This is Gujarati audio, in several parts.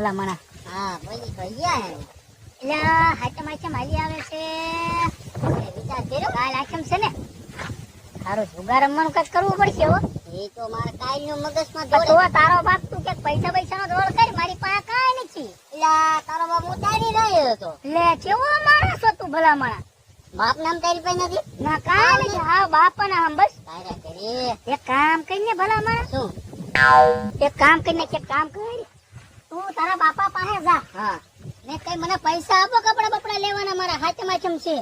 ભલા મણા હા બોલી તો ગયા એટલે હાચમ હાચમ હાલી આવે છે. વિચાર કર્યો કાલ આચમ છે ને. તારો જુગાર રમવાનું કંઈક કરવું પડશે હો. એ તો મારા કાલનું મગજમાં દોડે તારો બાપ તું કે પૈસા પૈસા નો રોલ કરી? મારી પાસે કાંઈ નથી. એલા તારો બાપ ઉતારી રહ્યો હતો. લે કેવો માણસ હતો ભલા મણા બાપ નામ તારી પાસે નથી? ના નથી હા બાપ ને આમ બસ. તારા કરે એક કામ કરીને ભલા શું? એક કામ કરીને કે કામ કર. તું તારા બાપા પાસે જા. હા. ને કઈ મને પૈસા આપો કપડા બપડા લેવાના મારા હાથે માચમ છે?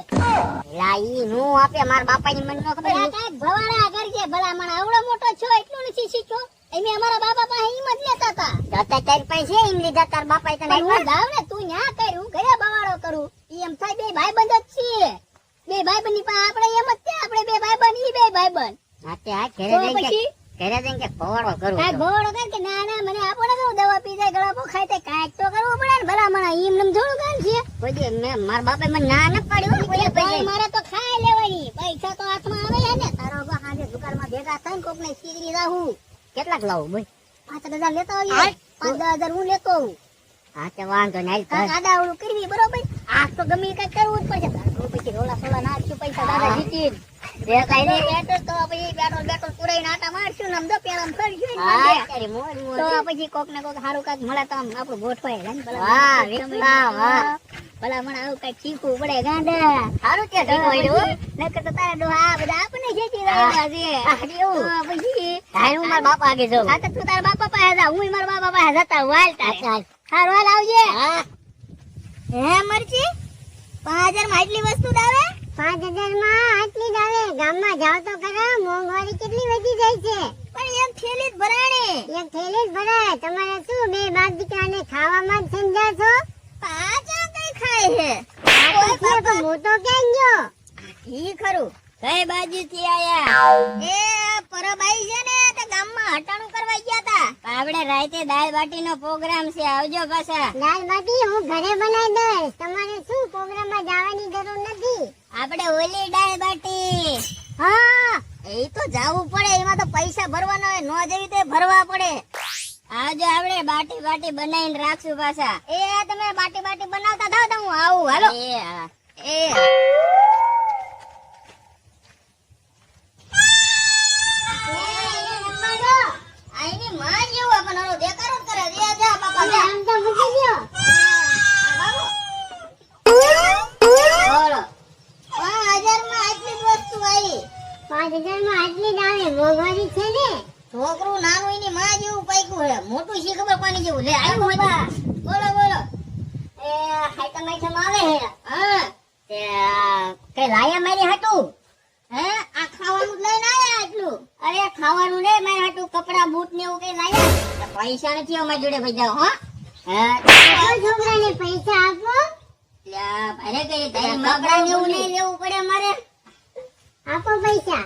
લા ઈ નો આપે મારા બાપાની મન નો ખબર પેલા કાંઈક ભવાડા કરજે ભલા મને આવડો મોટો છો એટલું નથી શીખ્યો? એમે અમારા બાપા પાસે હિંમત લેતા હતા. હતા તાર પાસે એમ લીધા તાર બાપા તને હું જાવ ને તું ન્યા કર હું ઘરે બવાડો કરું. ઈ એમ થાય બે ભાઈ બંધ જ છીએ. બે ભાઈ ની પાસે આપણે એમ જ છે આપણે બે ભાઈ બન ઈ બે ભાઈબંધ. હા તે આ ઘરે પછી? કે- ઘરે જઈને કે ભવાડો કરું કાંઈક તો. કર કે ના ના મને આપો ને કહું દવા પી જાય ગળા પોખાય તે કાંઈક તો કરવું પડે ને ભલા મને ઈમ નમ થોડું કામ છે. કોઈ દી મેં મારા બાપે મને ના ન પાડી હો, કોઈ ભાઈ ભાઈ મારે તો ખાઈ લેવાની. પૈસા તો હાથમાં આવે ને. તારા હાજે દુકાનમાં ભેગા થાય ને ને સીગરી રાહું કેટલાક લાવું ભાઈ પાંચ હજાર લેતો હોય. પાંચ હજાર હું લેતો આવું. હા તે વાંધો નહીં કાંઈક કર. કરવી બરોબર આ તો ગમે કઈ કરવું જ પડશે પછી રોલા સોલા નાખશું પૈસા દાદા જીતીને દેખાય નહીં? બેઠો તો પછી બેઠો બેઠો પુરાઈને આટા મારશું ને આમ તો પેલા આમ ફરશું ને હા, માંડે. તારી મોજ મોજ. તો પછી કોક ને કોક હારું કાંઈક મળે તો આમ આપણું ગોઠવાય ને ભલા વાહ, મને સમય વિક્રમ, વાહ. ભલા મને આવું કાંઈક શીખવું પડે ગાંડા સારું તે શીખવાડ્યું હો. નકર તો તારા ડોહા આ બધા આપણને ખેંચી રહ્યા છે હા, એવું. તો પછી હાલ હું મારા બાપા પાસે હું મારા બાપા પાસે જતા હું હાલ તારે ચાલ. હારું હાલ આવજે. હા, હે મરચી? પાંચ હજારમાં આટલી વસ્તુ દાવે? પાંચ હજારમાં આટલી દાવે. ગામમાં જાવ તો ખરા મોંઘવારી કેટલી વધી જાય છે? પણ એક થેલી જ ભરાણે. એક થેલી જ ભરાય. તમારે શું બે બાપ દીકરાને ખાવામાં જ સમજા છો? પાંચ કઈ ખાય છે મોટો ક્યાં ગયો? ઈ ખરું. કઈ બાજુ થી આયા? એ પરબાઈ છે ને તે ગામમાં હટાણું કરવા ગયા તા. આપણે રાતે દાળ બાટી નો પ્રોગ્રામ છે આવજો પાછા. દાળ બાટી હું ઘરે બનાવી દઈશ. તમારે શું પ્રોગ્રામમાં જવાની જરૂર નથી? આપણે ઓલી દાળ બાટી. હા એ તો જાવું પડે. એમાં તો પૈસા ભરવાના હોય નો જેવી તે ભરવા પડે. આજે આપણે બાટી બાટી બનાવીને રાખશું પાછા. એ તમે બાટી બાટી બનાવતા થાવ તો હું આવું. હાલો. એ આઈની માં જેવું આપણને ઓલો દેખાડો કરે દે જા મૂકી દ્યો પાંચ હજારમાં આટલી જ આવી મોંઘવારી છે ને છોકરું નાનું એની માં જેવું પાક્યું મોટું શી ખબર પાણી જેવું લે આવ્યું બધા બોલો બોલો એ હાઈટમ આઈટમ આવે હે? હા કઈ લાયા મારી હાટું? હે? આ ખાવાનું લઈને આયા એટલું અરે ખાવાનું ને મારે હાટું કપડા બૂટ ને એવું કઈ લાયા પૈસા નથી અમારી જોડે ભાઈ જાઓ હા. છોકરાને પૈસા આપો? લ્યા, કઈ કપડા ને એવું નહીં લેવું પડે મારે આપો પૈસા.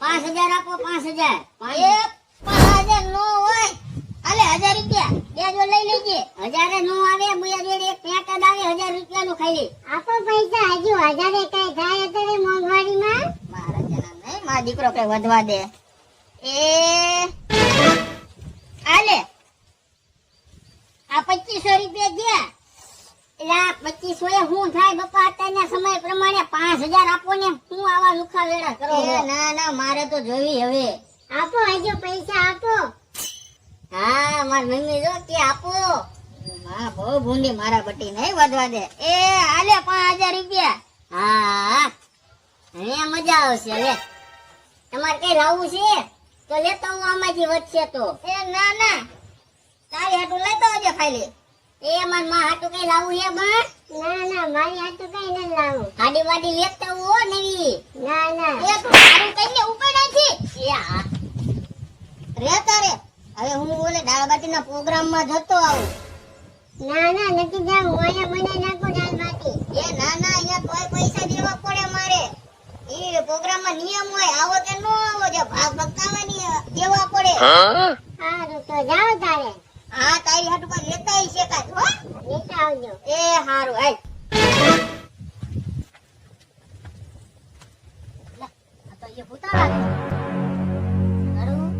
પાંચ હજાર આપો પાંચ હજાર. પાંચ હજાર નો હોય. અલે હજાર રૂપિયા. બે જો લઈ લેજે. હજારે નો આવે બુયા જોડે એક આવે હજાર રૂપિયા નું ખાઈ આપો પૈસા. હજુ હજારે કઈ થાય અત્યારે મોંઘવારીમાં. જણા દીકરો કઈ વધવા દે. એ આલે આ પચીસો રૂપિયા ગયા. એટલે આ પચીસો એ હું થાય? બાપા અત્યારના સમય પ્રમાણે પાંચ હજાર આપો ને હું આવા લુખા વેડા કરો ના ના મારે તો જોવી હવે. આપો હજુ પૈસા આપો. હા મારી મમ્મી જો કે આપો. હા બહુ ભૂંડી મારા બટી નહીં વધવા દે. એ આલે પાંચ હજાર રૂપિયા. હા હવે મજા આવશે હવે તમારે કઈ લાવવું છે? તો લેતો હું આમાંથી વધશે તો. એ ના ના. તારી હાટું લેતો આવજે ખાલી. એ મારમાં હાટું કઈ લાવવું છે બા? ના ના મારી હાથું કઈ નહીં લાવું ગાડી વાડી લેતા હો નવી. ના ના. એ તું તારું કઈને ઉપર નથી એ હા રે તારે. હવે હું ઓલે પ્રોગ્રામમાં જતો આવું. ના ના નથી જાવ હું અહીંયા બનાવી નાખું દાલ બાટી એ ના ના અહીંયા તોય પૈસા દેવા પડે મારે એ પ્રોગ્રામમાં નિયમ હોય આવો કે ન આવો જે ભાગ ભગતાવાની દેવા તો જાઓ તારે. હા તારી હાટુ પર લેતા છે કાંઈ હો? લેતા આવજો. એ હારું હાલ. તો એ ભૂતા લાગે ખરું?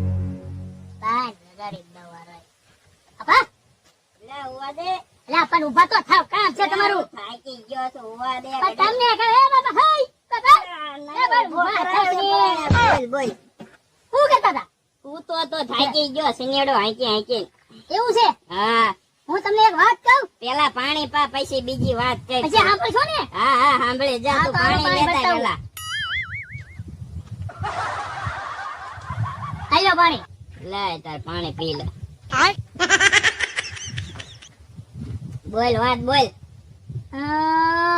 તાન લગાડી દવા રાય. આપા એટલે પણ ઊભા તો થાવ કામ છે તમારું. થાકી ગયો છું ઉવા દે. પણ તમને કહે હે હઈ ને. બોલ બોલ. શું કહેતા હતા? તું તો થાકી ગયો સનેડો હાંકી હાંકી. એવું છે? હા. હું તમને એક વાત કહું? પેલા પાણી પા પછી બીજી વાત કર પછી સાંભળશો ને? હા હા સાંભળે. જા તું પાણી લેતા. પેલા આલ્યો પાણી. લે તાર પાણી પી લે. બોલ વાત બોલ.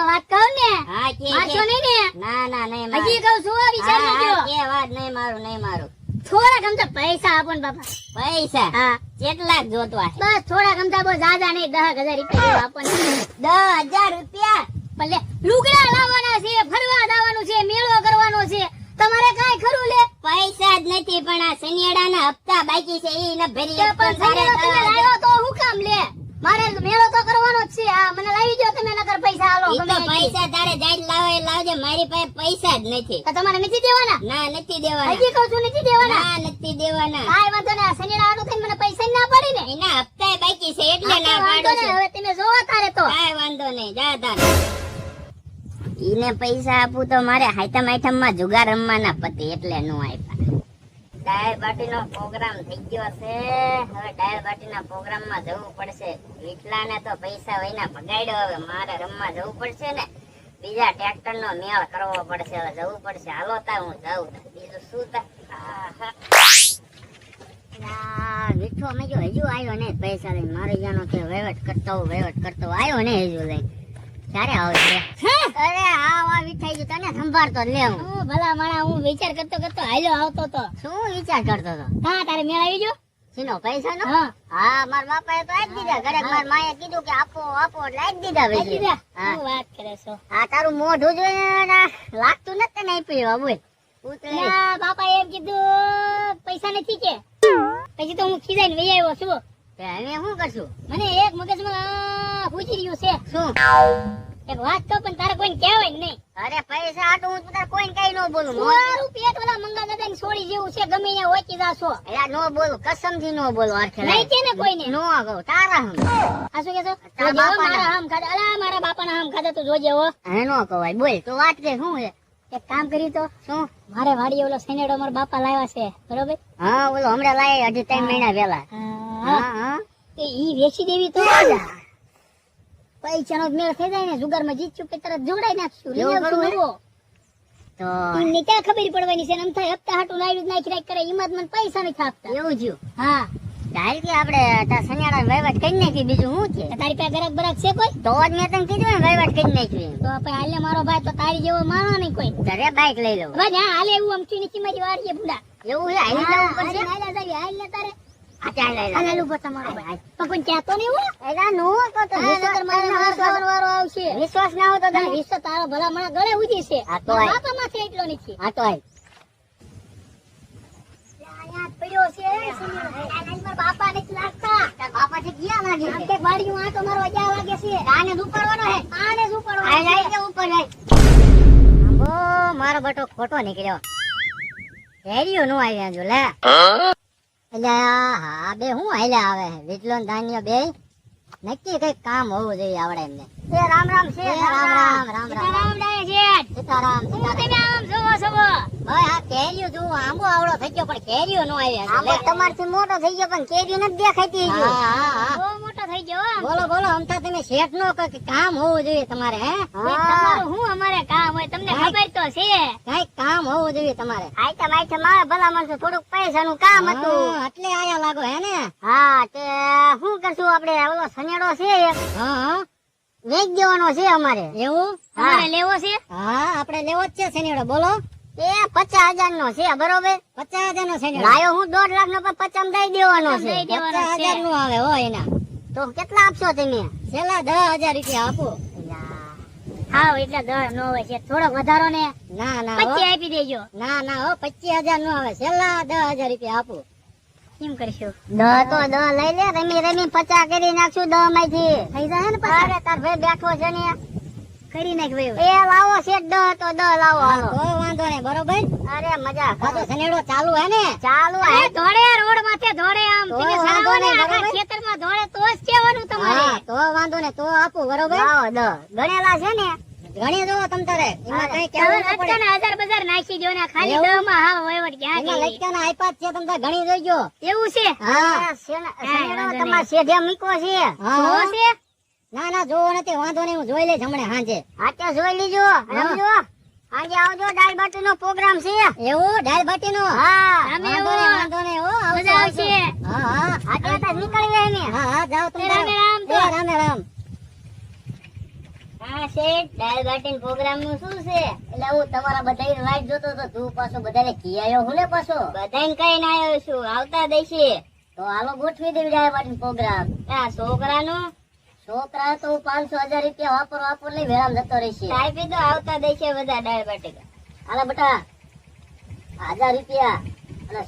વાત કહું ને? હા કે નહીં ને? ના ના નહીં. હજી કહું છું વિચાર હા, હા, કે વાત નહીં મારું નહીં મારું. થોડા અમતા પૈસા આપો ને બાપા. પૈસા? હા. કેટલા જોતવા બસ થોડાક અમતા બહુ જાજા નહીં દસ હજાર રૂપિયા આપો ને. દસ હજાર રૂપિયા? ભલે લુગડા લાવવાના છે ફરવા જવાનું છે મેળો કરવાનો છે. તમારે કાંઈ ખરું લે? પૈસા જ નથી પણ આ શનિયાળાના હપ્તા બાકી છે ઈ ન ભરી પણ. લાવ્યો તો હું કામ લે? મારે મેળો તો કરવાનો જ છે આ મને લાવી દો તમે નકર પૈસા આલો તો પૈસા તારે જાય લાવે એ લાવજે મારી પાસે પૈસા જ નથી. તો તમારે નથી દેવાના? ના નથી દેવાના. હજી કહું છું નથી દેવાના? ના દેવાના. કાઈ વાંધો નહીં આ શનિવાર આટલું થઈને મને પૈસા ના પડી ને? એના હપ્તા બાકી છે એટલે ના પાડો છું. હવે તમે જોવા તારે તો. કાઈ વાંધો નહીં જા તાર ઈને પૈસા આપું તો મારે હાઈટમ આઈટમમાં જુગાર રમવાના પતિ એટલે નો આપ્યા ડાયર બાટી નો પ્રોગ્રામ થઈ ગયો છે. હવે ડાયર બાટી ના પ્રોગ્રામમાં જવું પડશે. વિટલાને તો પૈસા વહીના ભગાડ્યો હવે મારે રમવા જવું પડશે ને? બીજા ટ્રેક્ટર નો મેળ કરવો પડશે હવે જવું પડશે. હાલો તા હું જાઉં બીજું શું તા? આહા. અમે જો હજુ આવ્યો ને પૈસા લઈને. મારે જાનો કે વહીવટ કરતો વહીવટ કરતો આવ્યો ને હજુ લઈને. ક્યારે આવશે? અરે હા આ વિઠાઈ ગયું તને સંભાળતો લે હું હું ભલા માણા હું વિચાર કરતો કરતો હાલ્યો આવતો તો. શું વિચાર કરતો તો હા તારે મેળ આવી ગયો? શીનો પૈસા નો હા મારા બાપાએ તો આજ દીધા. ઘરે મારા માએ કીધું કે આપો આપો એટલે દીધા આપી દીધા? હા. શું વાત કરે છો? આ તારું મોઢું જોઈને લાગતું નથી તને આપ્યું બોલ. ના બાપા એમ કીધું પૈસા નથી કે? પછી તો હું ખીજાઈને વહી આવ્યો છું હવે શું કરશું? મને એક મગજમાં પૂછી રહ્યું છે. શું? એક વાત તો પણ તારે કોઈને કહેવાય નહીં. અરે પૈસા આટલું હું તારે કોઈ કઈ ન બોલું મારું પેટ વાળા મંગા દાદા ની છોડી જેવું છે ગમે ત્યાં ઓચી જાશો. એલા નો બોલું કસમથી નો બોલું અર્થે નહીં છે ને કોઈને. નો કહું તારા હમ. આ શું કહેશો તારા બાપા મારા હમ ખાધા અલા મારા બાપાના હમ ખાધા તું જોજે હો. હવે નો કવાય બોલ તો વાત કે શું છે? એક કામ કરી તો શું? મારે વાડી ઓલો સેનેડો મારા બાપા લાવ્યા છે બરોબર? હા ઓલો હમણાં લાય હજી ત્રણ મહિના પહેલા હા, હા. હા તે ઈ વેચી દેવી તો પૈસાનો મેળ થઈ જાય ને જુગારમાં જીતશું કે તરત જોડાઈ નાખશું. લઈ આવશું નવો. તો એમને ક્યાં ખબર પડવાની છે ને આમ થાય હપ્તા હાટું લાવી નાખી રાખ કરે એમાં મને પૈસા નથી આપતા. એવું થયું? હા. ચાલ કે આપણે તાર સનિયાળા વહીવટ કરી નાખી બીજું શું છે? તારી પાસે ગરાક બરાક છે કોઈ? તો જ મેં તને કીધું ને વહીવટ કરી નાખ્યું તો આપણે હાલે મારો ભાઈ તો તારી જેવો માણો નહીં કોઈ. ઘરે બાઈક લઈ લો હવે હા હાલે એવું આમ ચીની ચીમારી વાળીએ બુડા. એવું છે હાલે જવું પડશે? હાલે જાવી હાલે તારે. આ હાલે તો મારે વિશ્વાસ ના હોય તો તારો ભલા મને ગળે ઉધી છે. તો એટલો નથી. તો અહીંયા પડ્યો છે મારા બાપા નથી લાગતા. બાપા ગયા લાગે આમ કે વાડ્યું આ તો મારો અજા લાગે છે. આને ઉપાડવાનો હે આને શું આ પડવાનું કે ઉપર લાઈ આંબો મારો બટો ખોટો નીકળ્યો. હેરિયો નો આવ્યા જો લે. એટલે હા બે હું હાલ્યા આવે? વિટલો ને ધાન્ય બે. નક્કી કઈ કામ હોવું જોઈએ આવડે એમને. એ રામ રામ છે રામ રામ રામ રામ. રામ રામ. સીતારામ હું સીતારામ. તમે આમ જોવો જોવો. ભાઈ કેરીઓ જો આંબો આવડો થઈ ગયો પણ કેરીઓ નો આવ્યા આંબો તમારથી મોટો થઈ ગયો પણ કેરી નથી દેખાતી હા બહુ મોટો થઈ ગયો બોલો બોલો અમથા તમે શેઠ નો કામ હોવું જોઈએ તમારે હે? તમારું હું અમારે કામ હોય તમને ખબર તો છે. કઈ કામ હોવું જોઈએ તમારે. આઈટમ આઈટમ આવે ભલા માણસો થોડુંક પૈસાનું કામ હતું. એટલે આયા લાગો હે ને? હા તે શું કરશું આપણે? ઓલો સનેડો છે હા વેચ દેવાનો છે અમારે. એવું? તમારે લેવો છે? હા આપણે લેવો જ છે સનેડો બોલો. એ પચાસ હજાર નો છે બરોબર? પચાસ હજાર નો છે લાયો હું દોઢ લાખ નો પણ પચાસ દઈ દેવાનો છે. પચાસ હજારનું આવે હોય એના. તો કેટલા આપશો તમે? છેલ્લા દસ હજાર રૂપિયા આપો. હા એટલે દર નો હોય છે. થોડોક વધારો ને. ના ના. આપી દેજો. ના ના હો પચીસ હજાર નો આવે. છેલ્લા દસ હજાર રૂપિયા આપો. કેમ કરશું? દહ તો દહ લઈ લે રમી રમી પચાસ કરી નાખશું દહમાંથી થઈ જાય ને તાર ભાઈ બેઠો છે ને. કરી નાખ ભાઈ એ લાવો શેઠ દહ તો દહ લાવો હાલો. કોઈ વાંધો નહીં બરોબર? અરે મજા પાછો સનેડો ચાલુ હે ને? ચાલુ હે. ધોળે રોડ માથે ધોળે આમ. તમે સરાવો ને આખા? ખેતરમાં ધોળે તો જ કેવાનું તમારે. તો વાંધો નહીં તો આપો બરોબર? લાવો દહ. ગણેલા છે ને? ગણી દો તમ તારે. એમાં કઈ કેવું ન પડે. હજાર બજાર નાખી દો ને ખાલી? દહમાં હા વહીવટ ક્યાં ગઈ? લટકાના જ છે તમ તારે ઘણી જોઈજો. એવું છે? હા. આ તમાર શેઢે મૂક્યો છે? હા. છે? ના ના જોવો નથી વાંધો નહીં હું જોઈ લઈશ હમણાં હાંજે. હાથે જોઈ લીજો. સમજો આજે આવજો દાળ બાટી નો પ્રોગ્રામ છે. એવું? દાળ બાટી નો હા અમે વાંધો નહીં વાંધો નહીં હો મજા આવશે. હા હા. આજે તો નીકળી ને હા હા જાઓ તમે રામે રામ તો. રામે રામ. હા શેઠ દાળ બાટી પ્રોગ્રામનું શું છે? એટલે હું તમારા બધા લાઈટ જોતો તો તું પાછો બધાને કી આવ્યો હું ને પાછો? બધાને કઈ ના આવ્યો છું આવતા દેશે. તો હાલો ગોઠવી દેવી દાળ બાટી પ્રોગ્રામ. આ છોકરાનું છોકરા તો પાંચસો હજાર રૂપિયા વાપર વાપર લઈ વેરામ જતો રહેશે. કાંઈ તો આવતા દેશે બધા દાળ બાટી બટા બેટા હજાર રૂપિયા. અને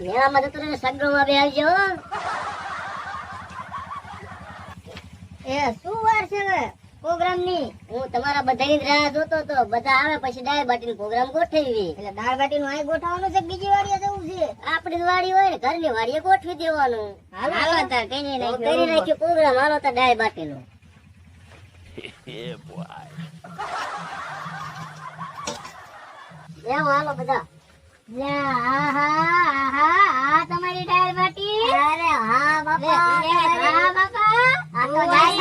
વેરામાં જતો રહે સગડોમાં બે આવજો. એ શું વાર છે હવે? પ્રોગ્રામની? હું તમારા બધાની રાહ જોતો તો બધા આવે પછી દાળ બાટીનો પ્રોગ્રામ ગોઠવી એટલે દાળ બાટી નું અહીં ગોઠવવાનું છે બીજી વાડીએ જવું છે? આપણી વાડી હોય ને ઘરની વાડીએ ગોઠવી દેવાનું. હાલો તા. કઈ નહીં તો કરી નાખ્યું પ્રોગ્રામ હાલો તા દાળ બાટીનો. એમ હાલો બધા. તમારી દાળ બાટી? અરે હા બાપા હા બાપા. આ તો દાળ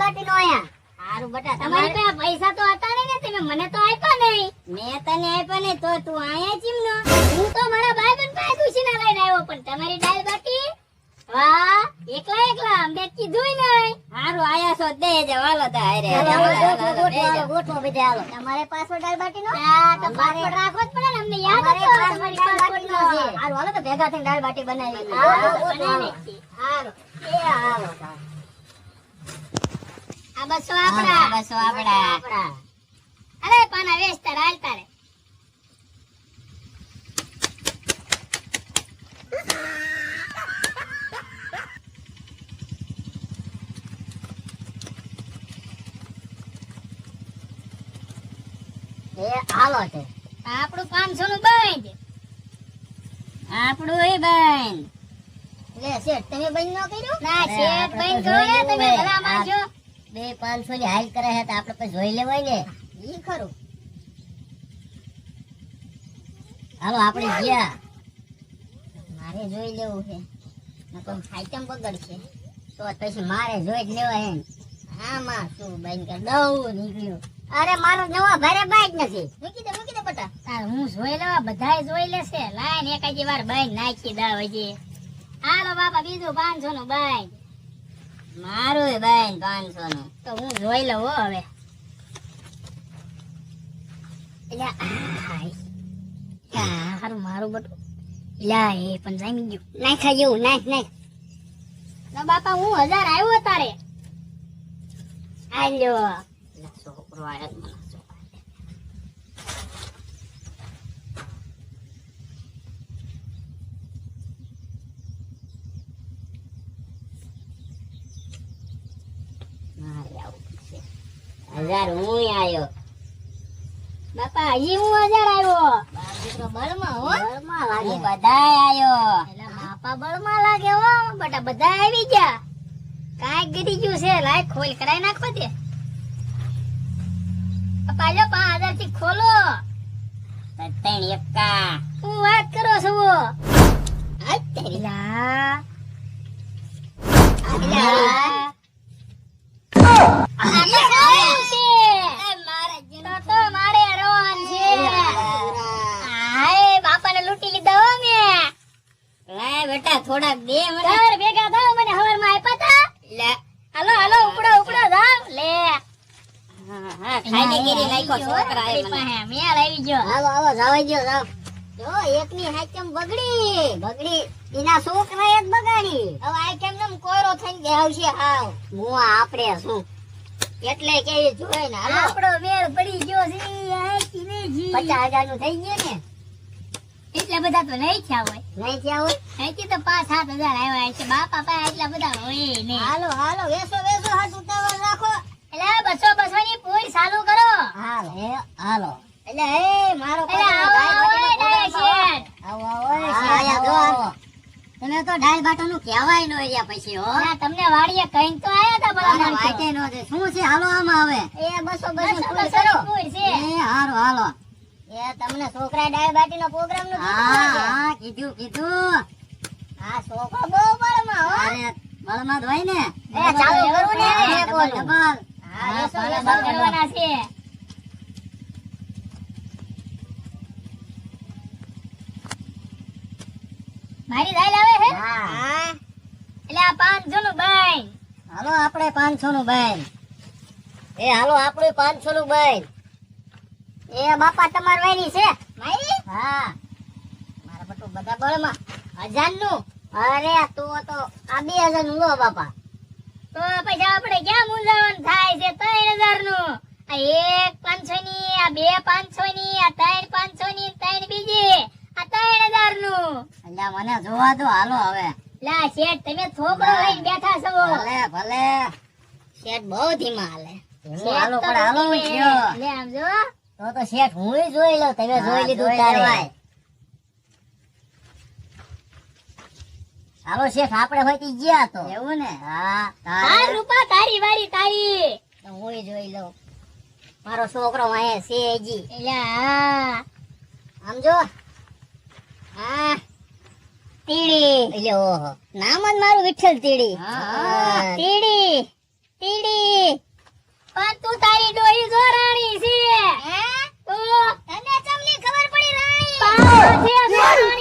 બાટી તમારો નો બટા પાસે પૈસા તો હતા ને તમે મને તો આપ્યા નહીં. મેં તને આપ્યા નહીં તો તું અહીંયા ચીમનો હું તો મારા ભાઈબંધ પાસે ઉછીના લઈને આવ્યો પણ તમારી દાળ બાટી વાહ એકલા એકલા મેં કીધું નહીં. હારું આયા છો દે જે તા હારે હાલો, હાલો, હાલો, હાલો, ગોઠવો, હાલો, ગોઠવો, ગોઠવો બધા હાલો. તમારે પાસવર્ડ દાળ નો? આ તો પાસપોર્ટ રાખવો જ પડે ને અમને યાદ હતો તમારી દાળ પાસપોર્ટ હારું હાલો તો ભેગા થઈને દાળ બનાવી બનાવી ગોઠવો, એ હાલો આ બસો આપડા. બસો આપડા. અરે પાના વેચતા હાલતા રે એ હાલો છે આપણું પાંચસો નું બંધ આપણું એ બંધ લે શેઠ તમે બંધ ન કર્યું? ના શેઠ બંધ તો જોઈ તમે ભલા હોય. બે પાંચસો ની હાઈલ કરે છે તો આપણે પછી જોઈ લેવાય ને. એ ખરું. હાલો આપણે ગયા. મારે જોઈ લેવું છે. આઈટમ બગડશે. તો પછી મારે જોઈ જ લેવાય એમ. આમાં શું બેન દઉં નીકળ્યું. અરે, મારો નવા બાઈક નથી. જોઈ લેવા? બધાય જોઈ લેશે. લાઈન એકાદી વાર બંધ નાખી દા હજી. હાલો બાપા, બીજું પાંચસો નું બંધ. મારું બેન પાંચસો નું તો હું જોઈ લઉં હો હવે. હારું મારું બટું. લા પણ જામી ગયું. નાખા જેવું નાખ નાખ. બાપા, હું હજાર આવ્યો તારે. મને મારે આવું પડશે. હજાર હું આવ્યો બાપા હજી હું હજાર આવ્યો દીકરો બળમાં હો. બળમાં લાગે બધાય આયો એટલે બાપા બળમાં લાગે હો. બટા બધા આવી ગયા. કાંઈક ગરી ગયું છે લાય ખોલ કરાઈ નાખો તે બાપા લ્યો પાંચ હજારથી ખોલો ત્રણ એકા હું વાત કરો છો થોડાક દે મને ભેગા થાવ મને હવારમાં આપ્યા તા લે હાલો હાલો ઉપડો ઉપડો જાવ લે. ખાઈને ગીરી નાખ્યો છોકરા એ મને પાસે લાવી આવી ગયો. હાલો હાલો જાવ ગયો જાવ જો એકની હાચમ બગડી. બગડી. એના છોકરાએ એક બગાડી. હવે આ કેમ નમ કોયરો થઈને બેહવશે હાવ. હું આપણે શું? એટલે કે જોઈ ને આપડો આપણો મેળ પડી ગયો છે. પચાસ હજારનું થઈ ગયું ને? એટલા બધા તો નહીં થયા હોય. નહીં થયા હોય? અહીંથી તો પાંચ સાત હજાર આવ્યા છે. બાપા પાસે એટલા બધા હોય નહીં. હાલો હાલો વેસો વેસો હાથ ઉતાવળ રાખો. એટલે બસો બસો ની પૂરી ચાલુ કરો. હાલો હે હાલો. એટલે હે મારો. તમે તો ડાલ બાટો નું કહેવાય નો રહ્યા પછી હો. તમને વાડીએ કઈ તો આયા તા આને માણસો. નો છે. શું છે? હાલો આમાં હવે. એ બસો બસો પૂરી છે. એ હારો હાલો. એ તમને છોકરા દાળ નો પ્રોગ્રામનું હા હા કીધું કીધું. આ છોકરો બહુ બળમાં હો. અરે બળમાં જ ને. એ ચાલુ કરવું ને હા, એક ડબલ, હા, હા, બસો બરાબર, કરવાના છે. મારી હા? હા. એટલે આ પાંચસો નું બાઈ હાલો આપણે પાંચસો નું બેન એ હાલો આપણું પાંચસો નું બેન એ બાપા તમાર વાયરી છે? મારી હા. મારા બટુ બધા બળમાં. હજારનું અરે તું તો આ બે હજારનું લો બાપા. તો પૈસા આપણે ક્યાં મૂંઝાવાનું? થાય છે ત્રણ હજારનું આ એક પાંચસો ની આ બે પાંચસો ની આ ત્રણ પાંચસો ની ત્રણ બીજી. આ ત્રણ હજારનું એટલે મને જોવા દો હાલો હવે. લા શેઠ તમે છોકરો લઈને બેઠા છો. ભલે ભલે. શેઠ બહુ ધીમા હાલે. હાલો પણ હાલો લે આમ જો. તો તો શેઠ હું જોઈ લઉં તમે જોઈ લીધું તારે. હાલો શેઠ આપણે હોતી ગયા તો. એવું ને? હા હા રૂપા તારી વારી તારી. હું જોઈ લઉં. મારો છોકરો વાંહે છે હજી. એટલે હા. તીડી એટલે ઓહો. નામ જ મારું વિઠ્ઠલ તીડી હા. તીડી તીડી પણ તું તારી ડોહી જોરાણી છે. હે? เที่ยว